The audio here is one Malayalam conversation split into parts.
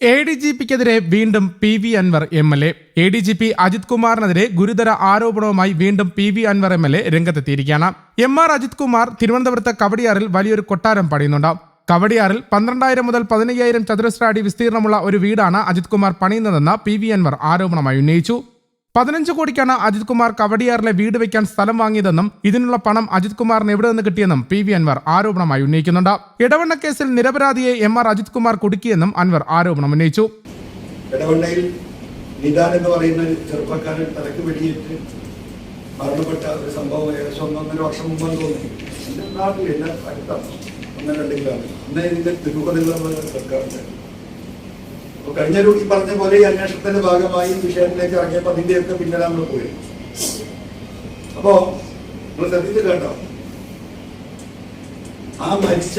എ ഡി ജി പിക്കെതിരെ വീണ്ടും P V Anwar M L A. A D G P Ajith കുമാറിനെതിരെ ഗുരുതര ആരോപണവുമായി വീണ്ടും P V Anwar M L A രംഗത്തെത്തിയിരിക്കുകയാണ്. എം ആർ അജിത് കുമാർ തിരുവനന്തപുരത്ത് കവടിയാറിൽ വലിയൊരു കൊട്ടാരം പണിയുന്നുണ്ട്. കവടിയാറിൽ പന്ത്രണ്ടായിരം മുതൽ പതിനയ്യായിരം ചതുരശ്ര അടി വിസ്തീർണമുള്ള ഒരു വീടാണ് അജിത് കുമാർ പണിയുന്നതെന്ന് പി വി അൻവർ ആരോപണമായി ഉന്നയിച്ചു. പതിനഞ്ച് കോടിക്കാണ് അജിത് കുമാർ കവടിയാറിലെ വീട് വയ്ക്കാൻ സ്ഥലം വാങ്ങിയതെന്നും ഇതിനുള്ള പണം അജിത് കുമാറിന് എവിടെ നിന്ന് കിട്ടിയെന്നും പി വി അൻവർ ആരോപണമായി ഉന്നയിക്കുന്നുണ്ട്. ഇടവണ്ണ കേസിൽ നിരപരാധിയെ എം ആർ അജിത് കുമാർ കുടുക്കിയെന്നും അൻവർ ആരോപണം ഉന്നയിച്ചു. ഇടവണ്ണയിൽ നിദാൻ എന്ന് പറയുന്ന ചെറുപ്പക്കാരൻ തലക്ക് വെടിയേറ്റ് മരണപ്പെട്ട ഒരു സംഭവം ഏകദേശം ഒന്നൊന്നര വർഷം മുമ്പെന്ന് തോന്നി എന്റെ എന്നെ അടുത്ത ഒന്നര രണ്ടെങ്കിലാണ് ഇന്ന് ഇതിന്റെ തിരുവനന്തപുരം സർക്കാരിന്റെ അപ്പൊ കഴിഞ്ഞ ഒരു ഈ പറഞ്ഞ പോലെ ഈ അന്വേഷണത്തിന്റെ ഭാഗമായി വിഷയത്തിലേക്ക് ഇറങ്ങിയപ്പോൾ അതിന്റെയൊക്കെ പിന്നാലെ നമ്മൾ പോയി. അപ്പോ നമ്മൾ ശ്രദ്ധിച്ച് കേട്ടോ ആ മരിച്ച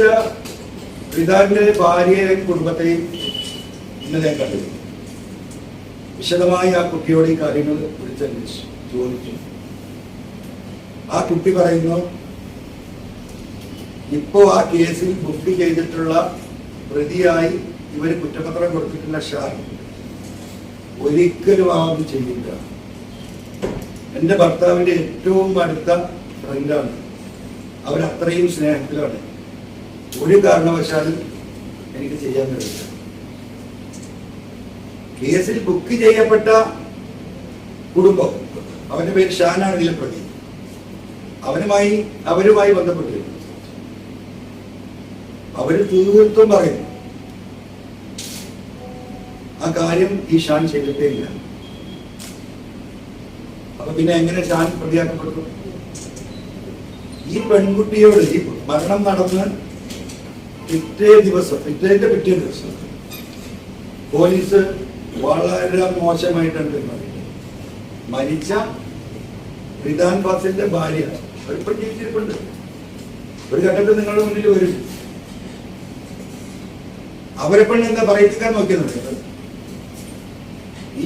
പിതാവിന്റെ ഭാര്യയെയും കുടുംബത്തെയും ഇന്നലെ കണ്ടു. വിശദമായി ആ കുട്ടിയോട് ഈ കാര്യങ്ങൾ വിളിച്ചന്വേഷിച്ചു ചോദിച്ചു. ആ കുട്ടി പറയുന്നു ഇപ്പോ ആ കേസിൽ ബുക്ക് ചെയ്തിട്ടുള്ള പ്രതിയായി ഇവർ കുറ്റപത്രം കൊടുത്തിട്ടുള്ള ഷാർ ഒരിക്കലും ആ അത് ചെയ്യില്ല. എന്റെ ഭർത്താവിന്റെ ഏറ്റവും അടുത്ത ഫ്രണ്ടാണ് അവരത്രയും സ്നേഹത്തിലാണ്. ഒരു കാരണവശാലും എനിക്ക് ചെയ്യാൻ കഴിയില്ല. കേസിൽ ബുക്ക് ചെയ്യപ്പെട്ട കുടുംബം അവന്റെ പേര് ഷാനാണെങ്കിലും പ്രതി. അവനുമായി അവരുമായി ബന്ധപ്പെട്ടിരുന്നു. അവർ തീർത്തും പറയുന്നു ആ കാര്യം ഈ ഷാൻ ചെയ്തിട്ടേ ഇല്ല അപ്പൊ പിന്നെ എങ്ങനെ ഷാൻ പ്രതിയാക്കപ്പെടുന്നു ഈ പെൺകുട്ടിയോട് ഈ മരണം നടന്ന് പിറ്റേ ദിവസം പിറ്റേന്റെ പിറ്റേ ദിവസം പോലീസ് വളരെ മോശമായിട്ടാണ് പെരുമാറിയത് മരിച്ച റിദാൻ ഫാസിന്റെ ഭാര്യ. അവരിപ്പോൾ ജീവിച്ചിരിപ്പുണ്ട്. ഒരു ഘട്ടത്തിൽ നിങ്ങളുടെ മുന്നിൽ വരും. അവരെപ്പോഴും എന്താ പറയിപ്പിക്കാൻ നോക്കിയെന്നുണ്ട്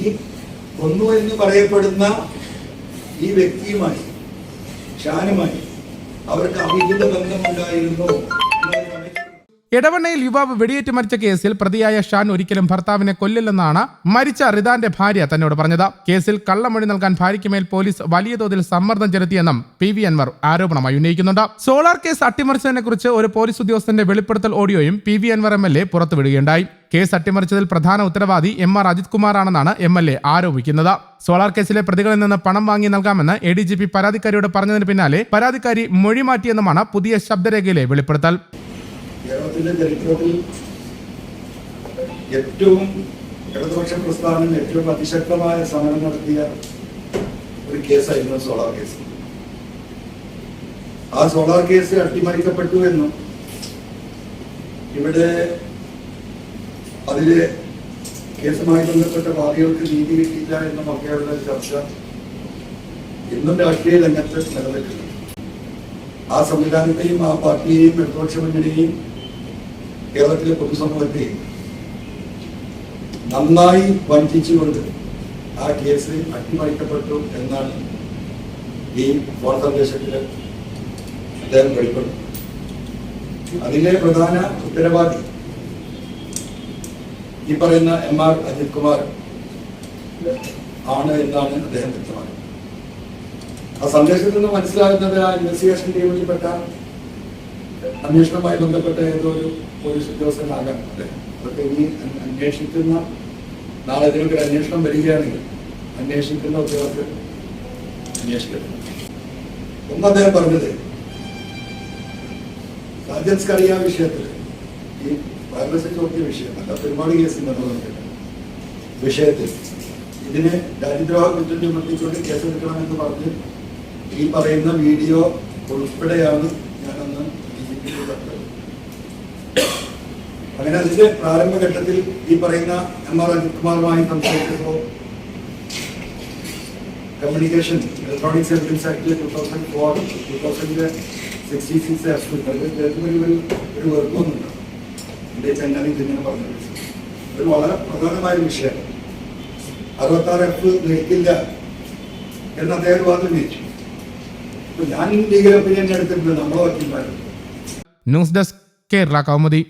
ഈ കൊന്നു എന്ന് പറയപ്പെടുന്ന ഈ വ്യക്തിയുമായി ഷാനുമായി അവർക്ക് അവിഹിത ബന്ധമുണ്ടായിരുന്നു. ഇടവണ്ണയിൽ യുവാവ് വെടിയേറ്റ് മരിച്ച കേസിൽ പ്രതിയായ ഷാൻ ഒരിക്കലും ഭർത്താവിനെ കൊല്ലില്ലെന്നാണ് മരിച്ച റിദാന്റെ ഭാര്യ തന്നോട് പറഞ്ഞത്. കേസിൽ കള്ളമൊഴി നൽകാൻ ഭാര്യയ്ക്ക് മേൽ പോലീസ് വലിയ തോതിൽ സമ്മർദ്ദം ചെലുത്തിയെന്നും പി വി അൻവർ ആരോപണമായി ഉന്നയിക്കുന്നുണ്ട്. സോളാർ കേസ് അട്ടിമറിച്ചതിനെ കുറിച്ച് ഒരു പോലീസ് ഉദ്യോഗസ്ഥന്റെ വെളിപ്പെടുത്തൽ ഓഡിയോയും P V Anwar M L A പുറത്തുവിടുകയുണ്ടായി. Case അട്ടിമറിച്ചതിൽ പ്രധാന ഉത്തരവാദി എം ആർ അജിത് കുമാറാണെന്നാണ് എം എൽ എ ആരോപിക്കുന്നത്. സോളാർ കേസിലെ പ്രതികളിൽ നിന്ന് പണം വാങ്ങി നൽകാമെന്ന് എ ഡി ജി പി പരാതിക്കാരിയോട് പറഞ്ഞതിന് പിന്നാലെ പരാതിക്കാരി മൊഴി മാറ്റിയെന്നുമാണ് പുതിയ ശബ്ദരേഖയിലെ വെളിപ്പെടുത്തൽ. കേരളത്തിന്റെ ചരിത്രത്തിൽ ഏറ്റവും ഇടതുപക്ഷ പ്രസ്ഥാനം ഏറ്റവും അതിശക്തമായ സമരം നടത്തിയ ഒരു കേസായിരുന്നു സോളാർ കേസ്. ആ സോളാർ കേസ് അട്ടിമറിക്കപ്പെട്ടു എന്നും ഇവിടെ അതിൽ കേസുമായി ബന്ധപ്പെട്ട വാദികൾക്ക് നീതി കിട്ടിയില്ല എന്നും ഒക്കെയുള്ള ചർച്ച ഇന്നും രാഷ്ട്രീയ രംഗത്ത് നിലനിൽക്കുന്നു. ആ സംവിധാനത്തെയും ആ പാർട്ടിയെയും ഇടതുപക്ഷ മുന്നണിയെയും കേരളത്തിലെ പൊതുസമൂഹത്തെ നന്നായി വഞ്ചിച്ചുകൊണ്ട് ആ കേസ് അട്ടിമറിക്കപ്പെട്ടു എന്നാണ് ഈ വാർത്താദേശത്തിൽ അദ്ദേഹം വെളിപ്പെടുന്നത്. അതിലെ പ്രധാന ഉത്തരവാദി ഈ പറയുന്ന എം ആർ അജിത് കുമാർ ആണ് എന്നാണ് അദ്ദേഹം വ്യക്തമാക്കുന്നത്. ആ സന്ദേശത്തിൽ നിന്ന് മനസ്സിലാകുന്നത് ആ ഇൻവെസ്റ്റിഗേഷൻ ടീമിൽപ്പെട്ട അന്വേഷണവുമായി ബന്ധപ്പെട്ട ഏതോ ഒരു പോലീസ് ഉദ്യോഗസ്ഥനാകാം അതൊക്കെ ഇനി അന്വ- അന്വേഷിക്കുന്ന നാളെ ഇതിനൊക്കെ അന്വേഷണം വരികയാണെങ്കിൽ അന്വേഷിക്കുന്ന ഉദ്യോഗസ്ഥർ അന്വേഷിക്കുന്നു ഒന്ന് അദ്ദേഹം പറഞ്ഞത് സാജൻസ് കറിയ വിഷയത്തിൽ ഈ വയർലെസ് ചോദ്യ വിഷയം അല്ല പെരുമാട് കേസ് ബന്ധപ്പെട്ടില്ല വിഷയത്തിൽ ഇതിന് രാജ്യദ്രോഹ കുറ്റം ചുമത്തിക്കൊണ്ട് കേസെടുക്കണമെന്ന് പറഞ്ഞ് ഈ പറയുന്ന വീഡിയോ ഉൾപ്പെടെയാണ് അങ്ങനെ അതിന്റെ പ്രാരംഭഘട്ടത്തിൽ ഈ പറയുന്ന എം ആർ അജിത്കുമാറുമായി സംസാരിക്കുമ്പോൾ communication electronics evidence act two thousand four two thousand sixty six ഒരു ഒരു വെറുപ്പൊന്നുണ്ട് എന്റെ ചെന്നൈ ഇതിങ്ങനെ പറഞ്ഞത്? ഒരു വളരെ പ്രധാനമായ വിഷയം. അറുപത്തി ആറ് എഫ് നിൽക്കില്ല എന്ന് അദ്ദേഹം വാദം ചോദിച്ചു ഞാൻ ലീഗൽ ഒപ്പീനിയൻ എടുത്തിട്ടുണ്ട് നമ്മളെ വക്കീൽമാരും. News desk Kerala Kaumudi.